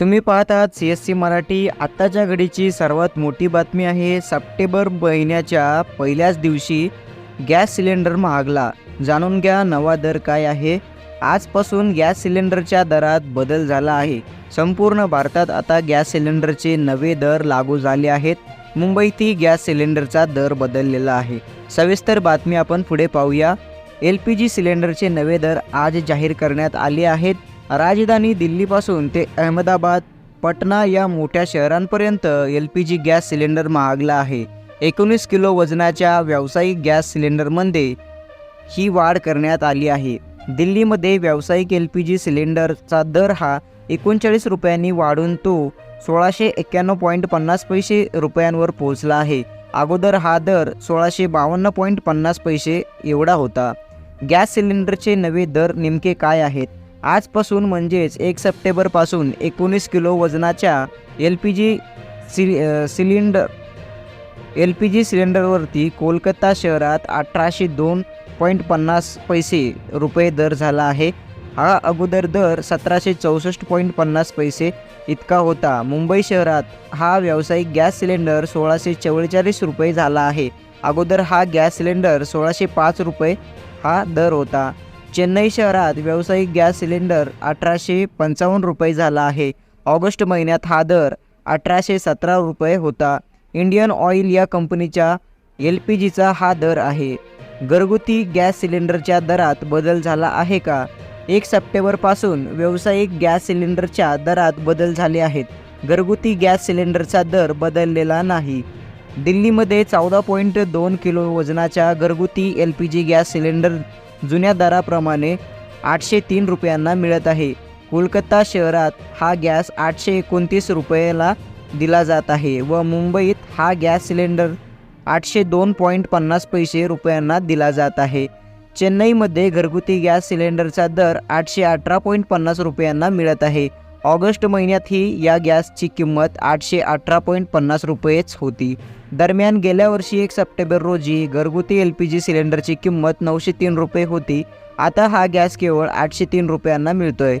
तुम्ही पाहत आहात सी एस सी मराठी आत्ताच्या घडीची सर्वात मोठी बातमी आहे. सप्टेंबर महिन्याच्या पहिल्याच दिवशी गॅस सिलेंडर महागला. जाणून घ्या नवा दर काय आहे. आजपासून गॅस सिलेंडरच्या दरात बदल झाला आहे. संपूर्ण भारतात आता गॅस सिलेंडरचे नवे दर लागू झाले आहेत. मुंबईतही गॅस सिलेंडरचा दर बदललेला आहे. सविस्तर बातमी आपण पुढे पाहूया. एल पी जी सिलेंडरचे नवे दर आज जाहीर करण्यात आले आहेत. राजधानी दिल्लीपासून ते अहमदाबाद पटना या मोठ्या शहरांपर्यंत L P G gas cylinder महागला आहे. एकोणीस किलो वजनाच्या व्यावसायिक गॅस सिलेंडरमध्ये ही वाढ करण्यात आली आहे. दिल्लीमध्ये व्यावसायिक एल पी जी सिलेंडरचा दर हा एकोणचाळीस रुपयांनी वाढून तो सोळाशे एक्क्याण्णव पॉईंट पन्नास पैसे रुपयांवर पोहोचला आहे. अगोदर हा दर सोळाशे बावन्न पॉईंट पन्नास पैसे एवढा होता. गॅस सिलेंडरचे नवे दर नेमके काय आहेत? आजपासून म्हणजेच एक सप्टेंबरपासून एकोणीस किलो वजनाच्या एल पी जी सि cylinder cylinder L P G सिलेंडरवरती Kolkata शहरात अठराशे दोन पॉईंट पन्नास पैसे रुपये दर झाला आहे. हा अगोदर दर सतराशे चौसष्ट पॉईंट पन्नास पैसे इतका होता. मुंबई शहरात हा व्यावसायिक गॅस सिलेंडर सोळाशे चव्वेचाळीस रुपये झाला आहे. अगोदर हा गॅस सिलेंडर सोळाशे पाच रुपये हा दर होता. चेन्नई शहरात व्यावसायिक गॅस सिलेंडर अठराशे पंचावन्न रुपये झाला आहे. ऑगस्ट महिन्यात हा दर अठराशे सतरा रुपये होता. इंडियन ऑइल या कंपनीच्या एल पी जीचा हा दर आहे. घरगुती गॅस सिलेंडरच्या दरात बदल झाला आहे का? एक सप्टेंबरपासून व्यावसायिक गॅस सिलेंडरच्या दरात बदल झाले आहेत. घरगुती गॅस सिलेंडरचा दर बदललेला नाही. दिल्लीमध्ये चौदा पॉईंट दोन किलो वजनाच्या घरगुती L P G gas cylinder जुन्या दराप्रमाणे आठशे तीन रुपयांना मिळत आहे. कोलकाता शहरात हा गॅस आठशे एकोणतीस रुपयाला दिला जात आहे व मुंबईत हा गॅस सिलेंडर आठशे दोन पॉईंट पन्नास पैसे रुपयांना दिला जात आहे. चेन्नईमध्ये घरगुती गॅस सिलेंडरचा दर आठशे अठरा पॉईंट पन्नास रुपयांना मिळत आहे. ऑगस्ट महिन्यातही या गॅसची किंमत आठशे अठरा पॉईंट पन्नास रुपयेच होती. दरम्यान गेल्या वर्षी एक सप्टेंबर रोजी घरगुती एल पी जी सिलेंडरची किंमत नऊशे तीन रुपये होती. आता हा गॅस केवळ आठशे तीन रुपयांना मिळतोय.